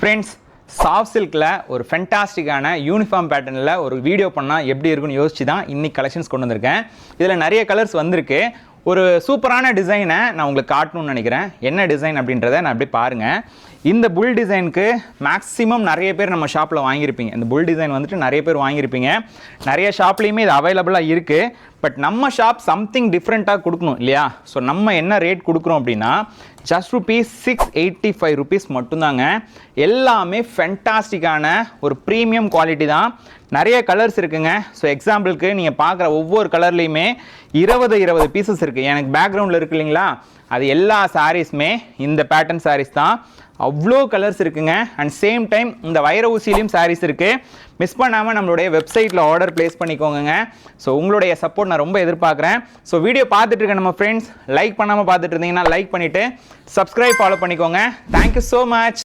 Friends soft சில்கில் ஒரு ஃபென்டாஸ்டிக்கான uniform பேட்டர்னில் ஒரு வீடியோ பண்ணால் எப்படி இருக்குன்னு யோசிச்சு தான் இன்னைக்கு கலெக்ஷன்ஸ் கொண்டு வந்திருக்கேன். இதில் நிறைய கலர்ஸ் வந்திருக்கு. ஒரு சூப்பரான டிசைனை நான் உங்களுக்கு காட்டணும்னு நினைக்கிறேன். என்ன டிசைன் அப்படின்றத நான் அப்படியே பாருங்கள் இந்த புல் டிசைனுக்கு மேக்ஸிமம் நிறைய பேர் நம்ம ஷாப்பில் வாங்கியிருப்பீங்க. இந்த புல் டிசைன் வந்துட்டு நிறைய பேர் வாங்கியிருப்பீங்க. நிறைய ஷாப்லேயுமே இது அவைலபிளாக இருக்குது பட் நம்ம ஷாப் சம்திங் டிஃப்ரெண்ட்டாக கொடுக்கணும் இல்லையா? ஸோ நம்ம என்ன ரேட் கொடுக்குறோம் அப்படின்னா just rupees six eighty five rupees மட்டும்தாங்க. எல்லாமே ஃபென்டாஸ்டிக்கான ஒரு ப்ரீமியம் குவாலிட்டி தான். நிறைய கலர்ஸ் இருக்குங்க. ஸோ எக்ஸாம்பிளுக்கு நீங்கள் பார்க்குற ஒவ்வொரு கலர்லேயுமே இருபது இருபது பீசஸ் இருக்குது எனக்கு பேக்ரவுண்டில் இருக்கு இல்லைங்களா? அது எல்லா சாரீஸுமே இந்த பேட்டர்ன் சாரீஸ் தான். அவ்வளோ கலர்ஸ் இருக்குங்க. அண்ட் சேம் டைம் இந்த வைர ஊசிலையும் சாரீஸ் இருக்குது மிஸ் பண்ணாமல் நம்மளுடைய வெப்சைட்டில் ஆர்டர் ப்ளேஸ் பண்ணிக்கோங்க ஸோ உங்களுடைய சப்போர்ட் நான் ரொம்ப எதிர்பார்க்குறேன். ஸோ வீடியோ பார்த்துட்டு இருக்க நம்ம ஃப்ரெண்ட்ஸ் லைக் பண்ணாமல் பார்த்துட்டு இருந்தீங்கன்னா லைக் பண்ணிவிட்டு சப்ஸ்கிரைப் ஃபாலோ பண்ணிக்கோங்க. Thank you so much